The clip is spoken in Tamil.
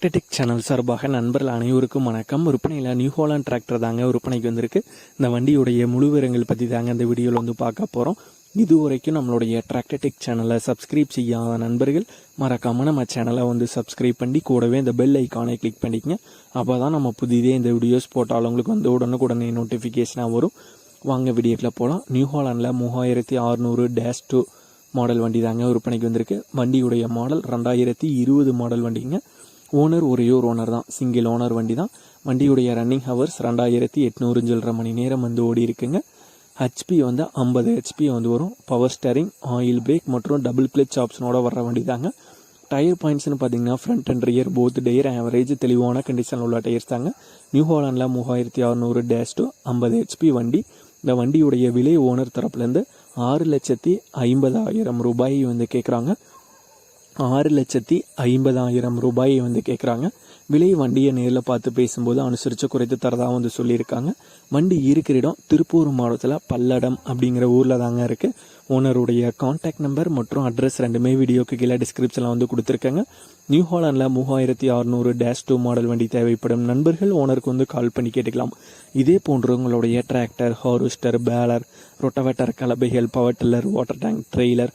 டிராக்டர்டெக் சேனல் சார்பாக நண்பர்கள் அனைவருக்கும் வணக்கம். விற்பனையில் நியூ ஹாலாண்ட் டிராக்டர் தாங்க விற்பனைக்கு வந்திருக்கு. இந்த வண்டியுடைய முழு விவரங்கள் பற்றி தாங்க இந்த வீடியோவில் வந்து பார்க்க போகிறோம் இது வரைக்கும் நம்மளுடைய டிராக்டர்டெக் சேனலை சப்ஸ்கிரைப் செய்யாத நண்பர்கள் மறக்காமல் நம்ம சேனலை வந்து சப்ஸ்கிரைப் பண்ணி கூடவே இந்த பெல் ஐக்கானை கிளிக் பண்ணிக்கங்க. அப்போ தான் நம்ம புதிதே இந்த வீடியோஸ் போட்டாலும் உங்களுக்கு வந்து உடனுக்குடனே நோட்டிஃபிகேஷனாக வரும். வாங்க வீடியோக்கில் போகலாம் நியூ ஹாலாண்டில் மூவாயிரத்தி அறுநூறு டேஷ் டூ மாடல் வண்டி தாங்க விற்பனைக்கு வந்திருக்கு. வண்டியுடைய மாடல் ரெண்டாயிரத்தி இருபது மாடல் வண்டிங்க. ஓனர் ஒரே ஒரு ஓனர் தான். சிங்கிள் ஓனர் வண்டி தான் வண்டியுடைய ரன்னிங் ஹவர்ஸ் ரெண்டாயிரத்தி எட்நூறு சில்லரை மணி நேரம் வந்து ஓடி இருக்குங்க. ஹெச்பி வந்து ஐம்பது ஹெச்பி வந்து வரும். பவர் ஸ்டேரிங் ஆயில் பிரேக் மற்றும் டபுள் கிளச் ஆப்ஷனோட வர்ற வண்டி தாங்க டயர் பாயிண்ட்ஸ்னு பார்த்தீங்கன்னா front and rear both tyre average தெளிவான கண்டிஷனில் உள்ள டயர்ஸ் தாங்க. நியூ ஹாலாண்டில் மூவாயிரத்தி அறநூறு டேஷ் டூ ஐம்பது ஹெச்பி வண்டி. இந்த வண்டியுடைய விலை ஓனர் தரப்புலேருந்து ஆறு லட்சத்தி ஐம்பதாயிரம் ரூபாய் வந்து கேட்குறாங்க ஆறு லட்சத்தி ஐம்பதாயிரம் ரூபாயை வந்து கேட்குறாங்க விலை வண்டியை நேரில் பார்த்து பேசும்போது அனுசரித்து குறைத்து தரதாக வந்து சொல்லியிருக்காங்க. வண்டி இருக்கிற இடம் திருப்பூர் மாவட்டத்தில் பல்லடம் அப்படிங்கிற ஊரில் தாங்க இருக்குது ஓனருடைய காண்டாக்ட் நம்பர் மற்றும் அட்ரஸ் ரெண்டுமே வீடியோக்கு கீழே டிஸ்கிரிப்ஷனில் வந்து கொடுத்துருக்காங்க. நியூ ஹாலாண்டில் மூவாயிரத்தி அறநூறு டேஷ் டூ மாடல் வண்டி தேவைப்படும். நண்பர்கள் ஓனருக்கு வந்து கால் பண்ணி கேட்டுக்கலாம். இதே போன்று உங்களுடைய tractor harvester baler rotavator கலபைகள் power tiller water tank trailer